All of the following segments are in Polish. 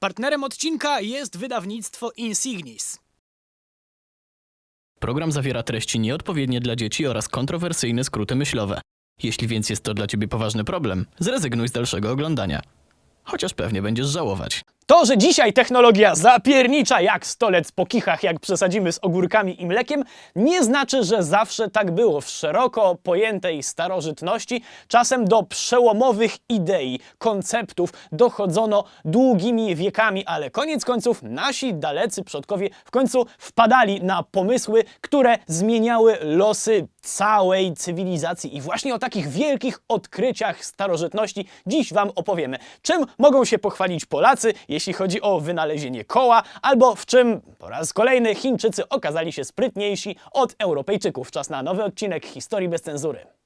Partnerem odcinka jest wydawnictwo Insignis. Program zawiera treści nieodpowiednie dla dzieci oraz kontrowersyjne skróty myślowe. Jeśli więc jest to dla ciebie poważny problem, zrezygnuj z dalszego oglądania. Chociaż pewnie będziesz żałować. To, że dzisiaj technologia zapiernicza jak stolec po kichach, jak przesadzimy z ogórkami i mlekiem, nie znaczy, że zawsze tak było. W szeroko pojętej starożytności czasem do przełomowych idei, konceptów dochodzono długimi wiekami, ale koniec końców nasi dalecy przodkowie w końcu wpadali na pomysły, które zmieniały losy całej cywilizacji. I właśnie o takich wielkich odkryciach starożytności dziś Wam opowiemy. Czym mogą się pochwalić Polacy, jeśli chodzi o wynalezienie koła, albo w czym po raz kolejny Chińczycy okazali się sprytniejsi od Europejczyków. Czas na nowy odcinek Historii bez cenzury.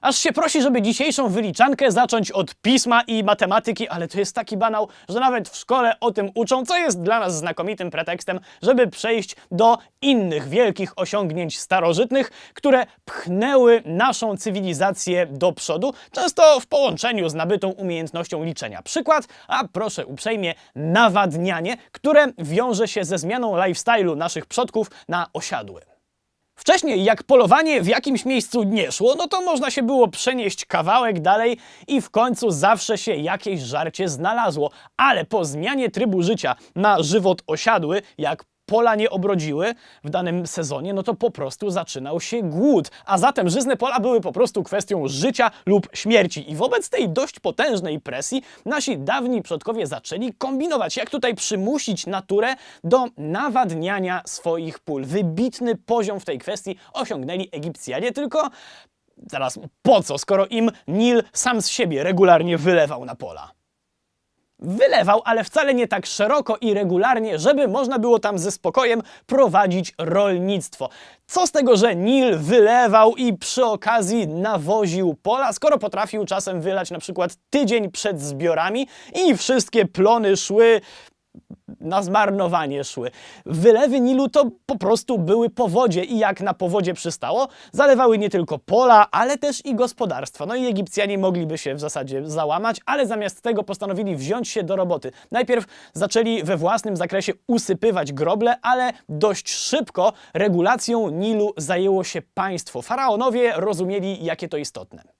Aż się prosi, żeby dzisiejszą wyliczankę zacząć od pisma i matematyki, ale to jest taki banał, że nawet w szkole o tym uczą, co jest dla nas znakomitym pretekstem, żeby przejść do innych wielkich osiągnięć starożytnych, które pchnęły naszą cywilizację do przodu, często w połączeniu z nabytą umiejętnością liczenia. Przykład, a proszę uprzejmie, nawadnianie, które wiąże się ze zmianą lifestyle'u naszych przodków na osiadły. Wcześniej, jak polowanie w jakimś miejscu nie szło, no to można się było przenieść kawałek dalej i w końcu zawsze się jakieś żarcie znalazło. Ale po zmianie trybu życia na żywot osiadły, jak pola nie obrodziły w danym sezonie, no to po prostu zaczynał się głód. A zatem żyzne pola były po prostu kwestią życia lub śmierci. I wobec tej dość potężnej presji nasi dawni przodkowie zaczęli kombinować, jak tutaj przymusić naturę do nawadniania swoich pól. Wybitny poziom w tej kwestii osiągnęli Egipcjanie, tylko zaraz po co, skoro im Nil sam z siebie regularnie wylewał na pola? Wylewał, ale wcale nie tak szeroko i regularnie, żeby można było tam ze spokojem prowadzić rolnictwo. Co z tego, że Nil wylewał i przy okazji nawoził pola, skoro potrafił czasem wylać na przykład tydzień przed zbiorami i wszystkie plony szły na zmarnowanie szły. Wylewy Nilu to po prostu były powodzie i jak na powodzie przystało, zalewały nie tylko pola, ale też i gospodarstwa. No i Egipcjanie mogliby się w zasadzie załamać, ale zamiast tego postanowili wziąć się do roboty. Najpierw zaczęli we własnym zakresie usypywać groble, ale dość szybko regulacją Nilu zajęło się państwo. Faraonowie rozumieli, jakie to istotne.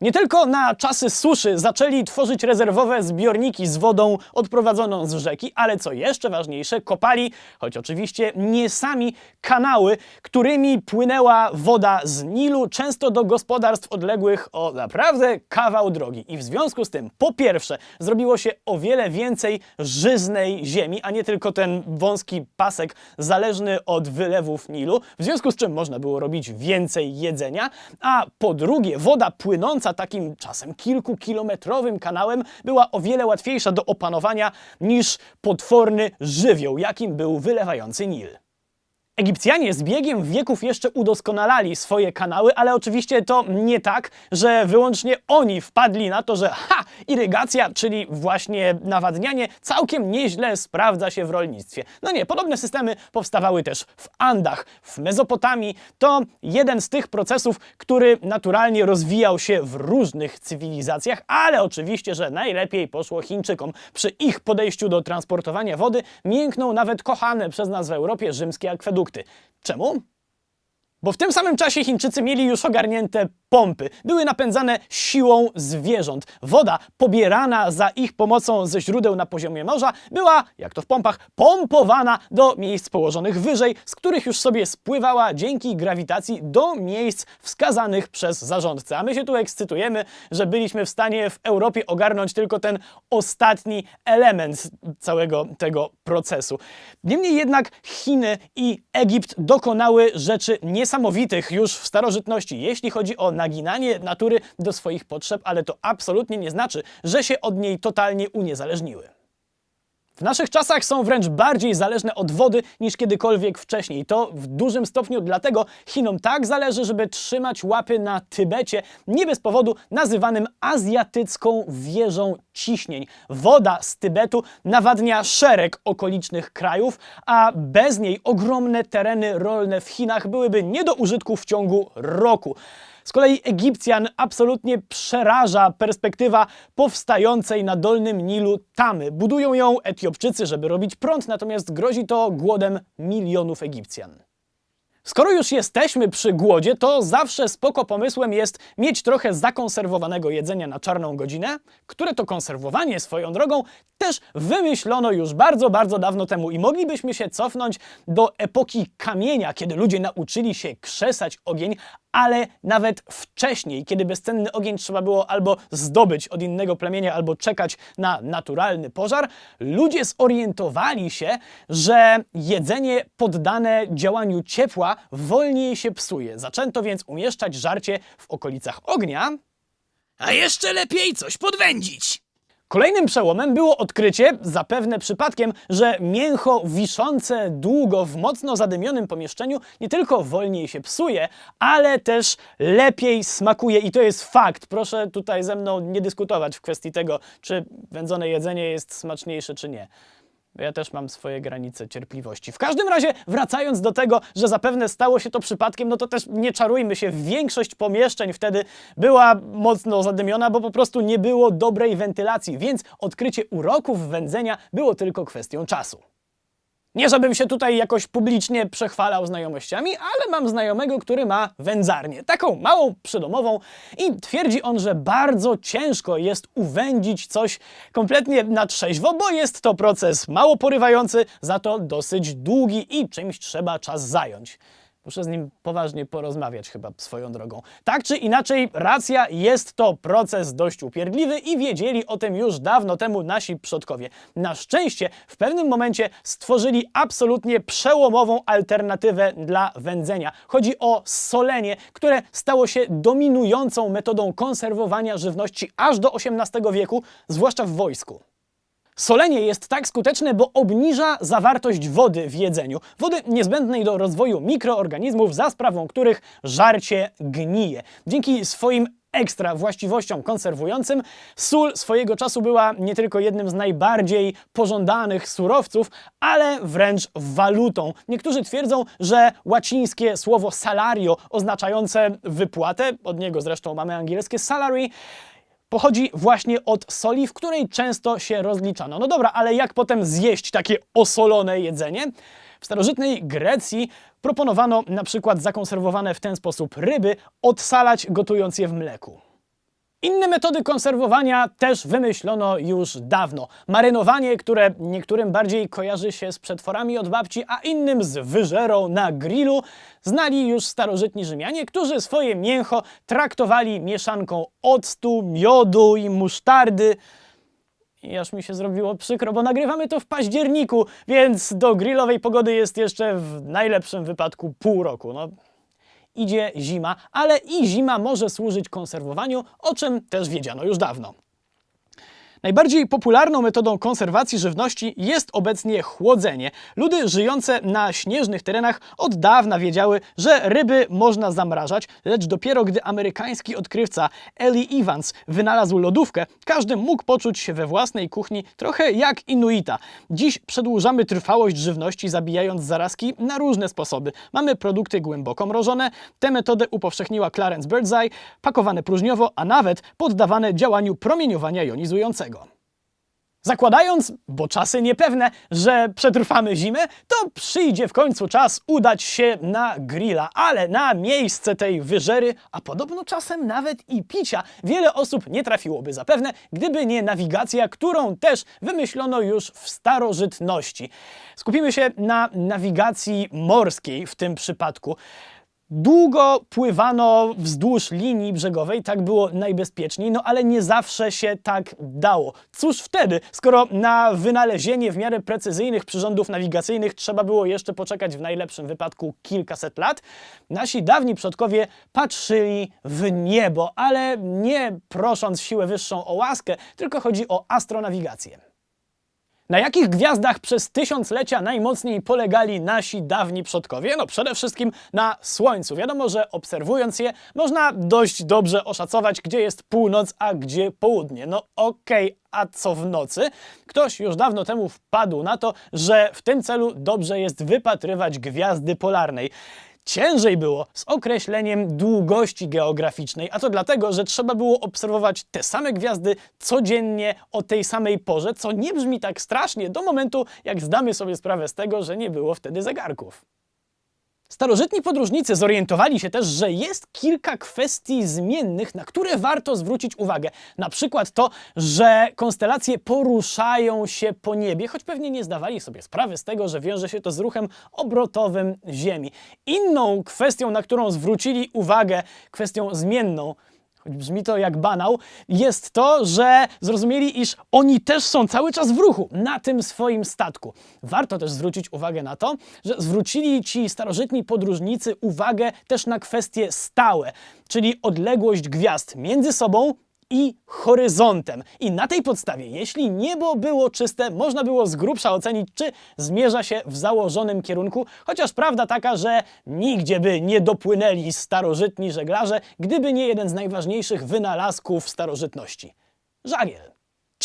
Nie tylko na czasy suszy zaczęli tworzyć rezerwowe zbiorniki z wodą odprowadzoną z rzeki, ale co jeszcze ważniejsze, kopali, choć oczywiście nie sami, kanały, którymi płynęła woda z Nilu, często do gospodarstw odległych o naprawdę kawał drogi. I w związku z tym, po pierwsze, zrobiło się o wiele więcej żyznej ziemi, a nie tylko ten wąski pasek zależny od wylewów Nilu, w związku z czym można było robić więcej jedzenia, a po drugie, woda płynąca takim czasem kilkukilometrowym kanałem była o wiele łatwiejsza do opanowania niż potworny żywioł, jakim był wylewający Nil. Egipcjanie z biegiem wieków jeszcze udoskonalali swoje kanały, ale oczywiście to nie tak, że wyłącznie oni wpadli na to, że ha, irygacja, czyli właśnie nawadnianie, całkiem nieźle sprawdza się w rolnictwie. No nie, podobne systemy powstawały też w Andach, w Mezopotamii. To jeden z tych procesów, który naturalnie rozwijał się w różnych cywilizacjach, ale oczywiście, że najlepiej poszło Chińczykom. Przy ich podejściu do transportowania wody miękną nawet kochane przez nas w Europie rzymskie akwedukty. くて「ちゃもん」Bo w tym samym czasie Chińczycy mieli już ogarnięte pompy. Były napędzane siłą zwierząt. Woda pobierana za ich pomocą ze źródeł na poziomie morza była, jak to w pompach, pompowana do miejsc położonych wyżej, z których już sobie spływała dzięki grawitacji do miejsc wskazanych przez zarządcę. A my się tu ekscytujemy, że byliśmy w stanie w Europie ogarnąć tylko ten ostatni element całego tego procesu. Niemniej jednak Chiny i Egipt dokonały rzeczy niesamowitych już w starożytności, jeśli chodzi o naginanie natury do swoich potrzeb, ale to absolutnie nie znaczy, że się od niej totalnie uniezależniły. W naszych czasach są wręcz bardziej zależne od wody niż kiedykolwiek wcześniej. To w dużym stopniu dlatego Chinom tak zależy, żeby trzymać łapy na Tybecie, nie bez powodu nazywanym azjatycką wieżą ciśnień. Woda z Tybetu nawadnia szereg okolicznych krajów, a bez niej ogromne tereny rolne w Chinach byłyby nie do użytku w ciągu roku. Z kolei Egipcjan absolutnie przeraża perspektywa powstającej na Dolnym Nilu tamy. Budują ją Etiopczycy, żeby robić prąd, natomiast grozi to głodem milionów Egipcjan. Skoro już jesteśmy przy głodzie, to zawsze spoko pomysłem jest mieć trochę zakonserwowanego jedzenia na czarną godzinę, które to konserwowanie swoją drogą też wymyślono już bardzo, bardzo dawno temu i moglibyśmy się cofnąć do epoki kamienia, kiedy ludzie nauczyli się krzesać ogień, ale nawet wcześniej, kiedy bezcenny ogień trzeba było albo zdobyć od innego plemienia, albo czekać na naturalny pożar, ludzie zorientowali się, że jedzenie poddane działaniu ciepła wolniej się psuje. Zaczęto więc umieszczać żarcie w okolicach ognia, A jeszcze lepiej coś podwędzić. Kolejnym przełomem było odkrycie, zapewne przypadkiem, że mięcho wiszące długo w mocno zadymionym pomieszczeniu nie tylko wolniej się psuje, ale też lepiej smakuje. I to jest fakt. Proszę tutaj ze mną nie dyskutować w kwestii tego, czy wędzone jedzenie jest smaczniejsze, czy nie. Ja też mam swoje granice cierpliwości. W każdym razie, wracając do tego, że zapewne stało się to przypadkiem, no to też nie czarujmy się, większość pomieszczeń wtedy była mocno zadymiona, bo po prostu nie było dobrej wentylacji, więc odkrycie uroków wędzenia było tylko kwestią czasu. Nie żebym się tutaj jakoś publicznie przechwalał znajomościami, ale mam znajomego, który ma wędzarnię, taką małą, przydomową i twierdzi on, że bardzo ciężko jest uwędzić coś kompletnie na trzeźwo, bo jest to proces mało porywający, za to dosyć długi i czymś trzeba czas zająć. Muszę z nim poważnie porozmawiać chyba swoją drogą. Tak czy inaczej, racja, jest to proces dość upierdliwy i wiedzieli o tym już dawno temu nasi przodkowie. Na szczęście w pewnym momencie stworzyli absolutnie przełomową alternatywę dla wędzenia. Chodzi o solenie, które stało się dominującą metodą konserwowania żywności aż do XVIII wieku, zwłaszcza w wojsku. Solenie jest tak skuteczne, bo obniża zawartość wody w jedzeniu. Wody niezbędnej do rozwoju mikroorganizmów, za sprawą których żarcie gnije. Dzięki swoim ekstra właściwościom konserwującym, sól swojego czasu była nie tylko jednym z najbardziej pożądanych surowców, ale wręcz walutą. Niektórzy twierdzą, że łacińskie słowo salario oznaczające wypłatę, od niego zresztą mamy angielskie salary, pochodzi właśnie od soli, w której często się rozliczano. No dobra, ale jak potem zjeść takie osolone jedzenie? W starożytnej Grecji proponowano na przykład zakonserwowane w ten sposób ryby odsalać gotując je w mleku. Inne metody konserwowania też wymyślono już dawno. Marynowanie, które niektórym bardziej kojarzy się z przetworami od babci, a innym z wyżerą na grillu, znali już starożytni Rzymianie, którzy swoje mięcho traktowali mieszanką octu, miodu i musztardy. I aż mi się zrobiło przykro, bo nagrywamy to w październiku, więc do grillowej pogody jest jeszcze w najlepszym wypadku pół roku. No, idzie zima, ale i zima może służyć konserwowaniu, o czym też wiedziano już dawno. Najbardziej popularną metodą konserwacji żywności jest obecnie chłodzenie. Ludy żyjące na śnieżnych terenach od dawna wiedziały, że ryby można zamrażać, lecz dopiero gdy amerykański odkrywca Eli Evans wynalazł lodówkę, każdy mógł poczuć się we własnej kuchni trochę jak Inuita. Dziś przedłużamy trwałość żywności, zabijając zarazki na różne sposoby. Mamy produkty głęboko mrożone, tę metodę upowszechniła Clarence Birdseye, pakowane próżniowo, a nawet poddawane działaniu promieniowania jonizującego. Zakładając, bo czasy niepewne, że przetrwamy zimę, to przyjdzie w końcu czas udać się na grilla, ale na miejsce tej wyżery, a podobno czasem nawet i picia, wiele osób nie trafiłoby zapewne, gdyby nie nawigacja, którą też wymyślono już w starożytności. Skupimy się na nawigacji morskiej w tym przypadku. Długo pływano wzdłuż linii brzegowej, tak było najbezpieczniej, no ale nie zawsze się tak dało. Cóż wtedy, skoro na wynalezienie w miarę precyzyjnych przyrządów nawigacyjnych trzeba było jeszcze poczekać w najlepszym wypadku kilkaset lat, nasi dawni przodkowie patrzyli w niebo, ale nie prosząc siłę wyższą o łaskę, tylko chodzi o astronawigację. Na jakich gwiazdach przez tysiąclecia najmocniej polegali nasi dawni przodkowie? No przede wszystkim na Słońcu. Wiadomo, że obserwując je, można dość dobrze oszacować, gdzie jest północ, a gdzie południe. No okej, a co w nocy? Ktoś już dawno temu wpadł na to, że w tym celu dobrze jest wypatrywać gwiazdy polarnej. Ciężej było z określeniem długości geograficznej, a to dlatego, że trzeba było obserwować te same gwiazdy codziennie o tej samej porze, co nie brzmi tak strasznie do momentu, jak zdamy sobie sprawę z tego, że nie było wtedy zegarków. Starożytni podróżnicy zorientowali się też, że jest kilka kwestii zmiennych, na które warto zwrócić uwagę. Na przykład to, że konstelacje poruszają się po niebie, choć pewnie nie zdawali sobie sprawy z tego, że wiąże się to z ruchem obrotowym Ziemi. Inną kwestią, na którą zwrócili uwagę, kwestią zmienną, choć brzmi to jak banał, jest to, że zrozumieli, iż oni też są cały czas w ruchu na tym swoim statku. Warto też zwrócić uwagę na to, że zwrócili ci starożytni podróżnicy uwagę też na kwestie stałe, czyli odległość gwiazd między sobą i horyzontem. I na tej podstawie, jeśli niebo było czyste, można było z grubsza ocenić, czy zmierza się w założonym kierunku, chociaż prawda taka, że nigdzie by nie dopłynęli starożytni żeglarze, gdyby nie jeden z najważniejszych wynalazków starożytności żagiel.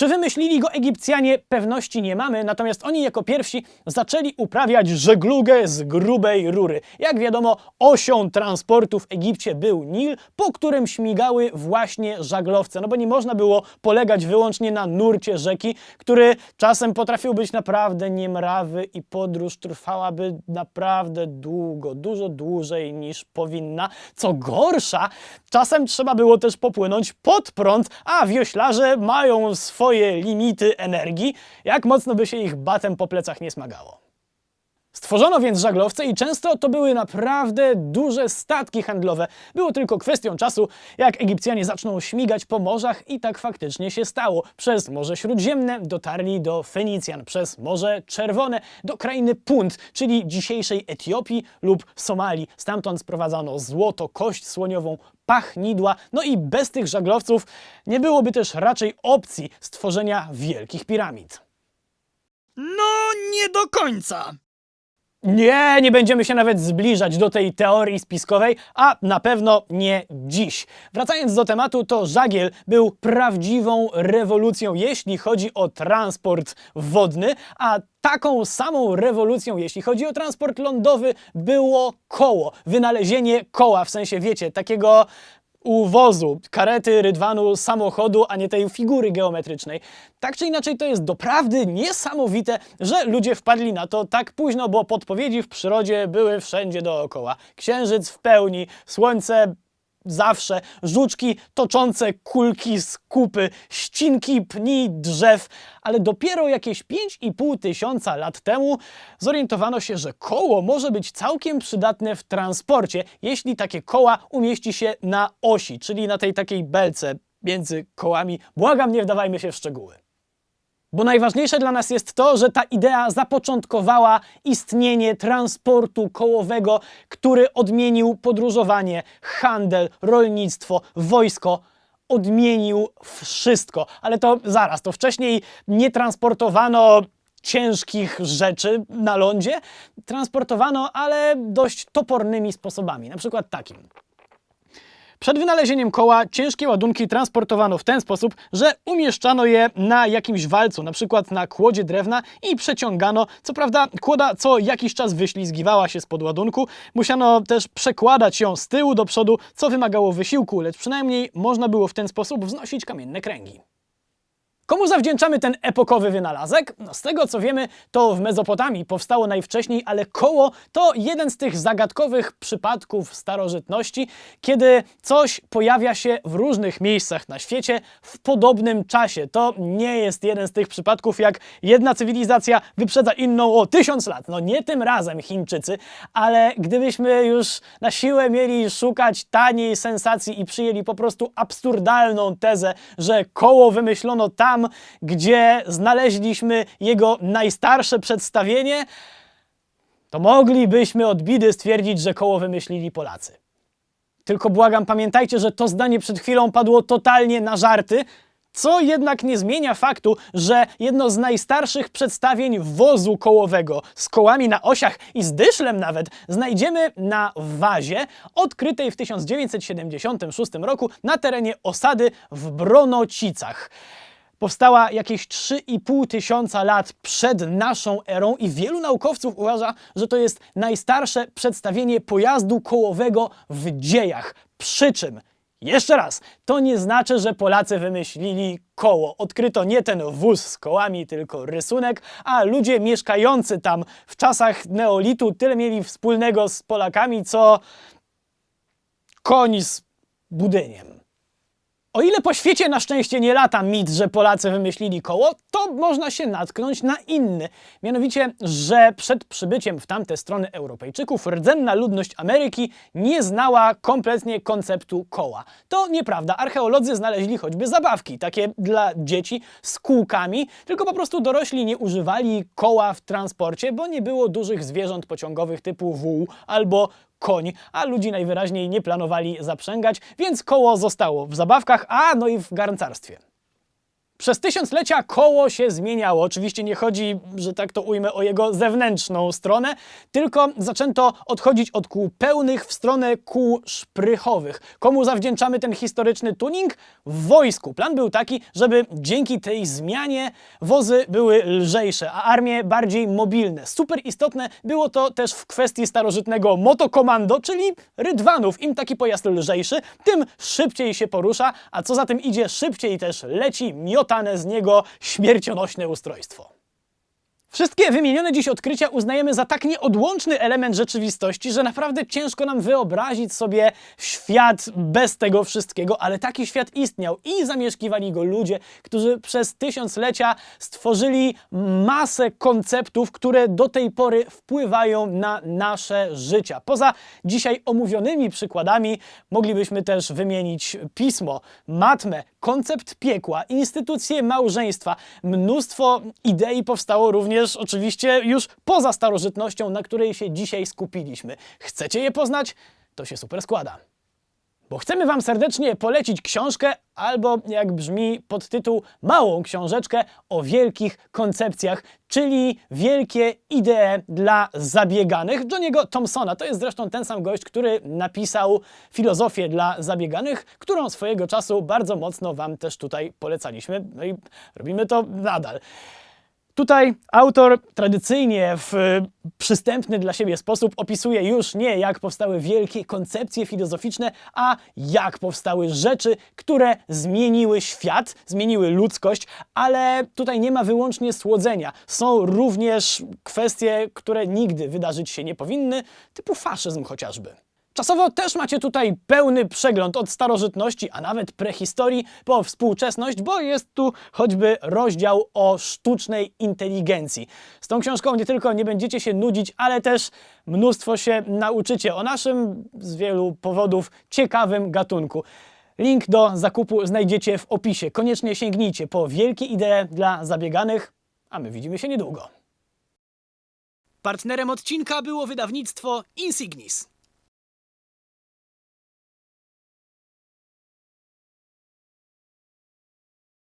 Czy wymyślili go Egipcjanie? Pewności nie mamy, natomiast oni jako pierwsi zaczęli uprawiać żeglugę z grubej rury. Jak wiadomo, osią transportu w Egipcie był Nil, po którym śmigały właśnie żaglowce, no bo nie można było polegać wyłącznie na nurcie rzeki, który czasem potrafił być naprawdę niemrawy i podróż trwałaby naprawdę długo, dużo dłużej niż powinna. Co gorsza, czasem trzeba było też popłynąć pod prąd, a wioślarze mają swoje limity energii, jak mocno by się ich batem po plecach nie smagało. Stworzono więc żaglowce i często to były naprawdę duże statki handlowe. Było tylko kwestią czasu, jak Egipcjanie zaczną śmigać po morzach i tak faktycznie się stało. Przez Morze Śródziemne dotarli do Fenicjan, przez Morze Czerwone do krainy Punt, czyli dzisiejszej Etiopii lub Somalii. Stamtąd sprowadzano złoto, kość słoniową, pachnidła, no i bez tych żaglowców nie byłoby też raczej opcji stworzenia wielkich piramid. No, nie do końca. Nie, nie będziemy się nawet zbliżać do tej teorii spiskowej, a na pewno nie dziś. Wracając do tematu, to żagiel był prawdziwą rewolucją, jeśli chodzi o transport wodny, a taką samą rewolucją, jeśli chodzi o transport lądowy, było koło. Wynalezienie koła, w sensie, wiecie, takiego uwozu, karety, rydwanu, samochodu, a nie tej figury geometrycznej. Tak czy inaczej, to jest doprawdy niesamowite, że ludzie wpadli na to tak późno, bo podpowiedzi w przyrodzie były wszędzie dookoła. Księżyc w pełni, słońce zawsze, żuczki toczące kulki z kupy, ścinki pni drzew, ale dopiero jakieś 5,5 tysiąca lat temu zorientowano się, że koło może być całkiem przydatne w transporcie, jeśli takie koła umieści się na osi, czyli na tej takiej belce między kołami. Błagam, nie wdawajmy się w szczegóły. Bo najważniejsze dla nas jest to, że ta idea zapoczątkowała istnienie transportu kołowego, który odmienił podróżowanie, handel, rolnictwo, wojsko. Odmienił wszystko. Ale to zaraz, to wcześniej nie transportowano ciężkich rzeczy na lądzie. Transportowano, ale dość topornymi sposobami. Na przykład takim. Przed wynalezieniem koła ciężkie ładunki transportowano w ten sposób, że umieszczano je na jakimś walcu, na przykład na kłodzie drewna i przeciągano. Co prawda kłoda co jakiś czas wyślizgiwała się spod ładunku, musiano też przekładać ją z tyłu do przodu, co wymagało wysiłku, lecz przynajmniej można było w ten sposób wznosić kamienne kręgi. Komu zawdzięczamy ten epokowy wynalazek? No z tego co wiemy, to w Mezopotamii powstało najwcześniej, ale koło to jeden z tych zagadkowych przypadków starożytności, kiedy coś pojawia się w różnych miejscach na świecie w podobnym czasie. To nie jest jeden z tych przypadków, jak jedna cywilizacja wyprzedza inną o tysiąc lat. No nie tym razem Chińczycy, ale gdybyśmy już na siłę mieli szukać taniej sensacji i przyjęli po prostu absurdalną tezę, że koło wymyślono tam, gdzie znaleźliśmy jego najstarsze przedstawienie, to moglibyśmy od bidy stwierdzić, że koło wymyślili Polacy. Tylko błagam, pamiętajcie, że to zdanie przed chwilą padło totalnie na żarty. Co jednak nie zmienia faktu, że jedno z najstarszych przedstawień wozu kołowego z kołami na osiach i z dyszlem nawet znajdziemy na wazie odkrytej w 1976 roku na terenie osady w Bronocicach. Powstała jakieś 3,5 tysiąca lat przed naszą erą i wielu naukowców uważa, że to jest najstarsze przedstawienie pojazdu kołowego w dziejach. Przy czym jeszcze raz, to nie znaczy, że Polacy wymyślili koło. Odkryto nie ten wóz z kołami, tylko rysunek, a ludzie mieszkający tam w czasach neolitu tyle mieli wspólnego z Polakami, co koń z budyniem. O ile po świecie na szczęście nie lata mit, że Polacy wymyślili koło, to można się natknąć na inny. Mianowicie, że przed przybyciem w tamte strony Europejczyków rdzenna ludność Ameryki nie znała kompletnie konceptu koła. To nieprawda. Archeolodzy znaleźli choćby zabawki, takie dla dzieci z kółkami, tylko po prostu dorośli nie używali koła w transporcie, bo nie było dużych zwierząt pociągowych typu wół albo koń, a ludzi najwyraźniej nie planowali zaprzęgać, więc koło zostało w zabawkach, a no i w garncarstwie. Przez tysiąclecia koło się zmieniało. Oczywiście nie chodzi, że tak to ujmę, o jego zewnętrzną stronę, tylko zaczęto odchodzić od kół pełnych w stronę kół szprychowych. Komu zawdzięczamy ten historyczny tuning? W wojsku. Plan był taki, żeby dzięki tej zmianie wozy były lżejsze, a armie bardziej mobilne. Super istotne było to też w kwestii starożytnego motokomando, czyli rydwanów. Im taki pojazd lżejszy, tym szybciej się porusza, a co za tym idzie, szybciej też leci miotane z niego śmiercionośne ustrojstwo. Wszystkie wymienione dziś odkrycia uznajemy za tak nieodłączny element rzeczywistości, że naprawdę ciężko nam wyobrazić sobie świat bez tego wszystkiego, ale taki świat istniał i zamieszkiwali go ludzie, którzy przez tysiąclecia stworzyli masę konceptów, które do tej pory wpływają na nasze życia. Poza dzisiaj omówionymi przykładami moglibyśmy też wymienić pismo, matmę, koncept piekła, instytucje małżeństwa. Mnóstwo idei powstało również oczywiście już poza starożytnością, na której się dzisiaj skupiliśmy. Chcecie je poznać? To się super składa. Bo chcemy Wam serdecznie polecić książkę, albo jak brzmi podtytuł, małą książeczkę o wielkich koncepcjach, czyli wielkie idee dla zabieganych Johniego Thompsona. To jest zresztą ten sam gość, który napisał filozofię dla zabieganych, którą swojego czasu bardzo mocno Wam też tutaj polecaliśmy. No i robimy to nadal. Tutaj autor tradycyjnie w przystępny dla siebie sposób opisuje już nie jak powstały wielkie koncepcje filozoficzne, a jak powstały rzeczy, które zmieniły świat, zmieniły ludzkość, ale tutaj nie ma wyłącznie słodzenia. Są również kwestie, które nigdy wydarzyć się nie powinny, typu faszyzm chociażby. Czasowo też macie tutaj pełny przegląd od starożytności, a nawet prehistorii po współczesność, bo jest tu choćby rozdział o sztucznej inteligencji. Z tą książką nie tylko nie będziecie się nudzić, ale też mnóstwo się nauczycie o naszym z wielu powodów ciekawym gatunku. Link do zakupu znajdziecie w opisie. Koniecznie sięgnijcie po wielkie idee dla zabieganych, a my widzimy się niedługo. Partnerem odcinka było wydawnictwo Insignis.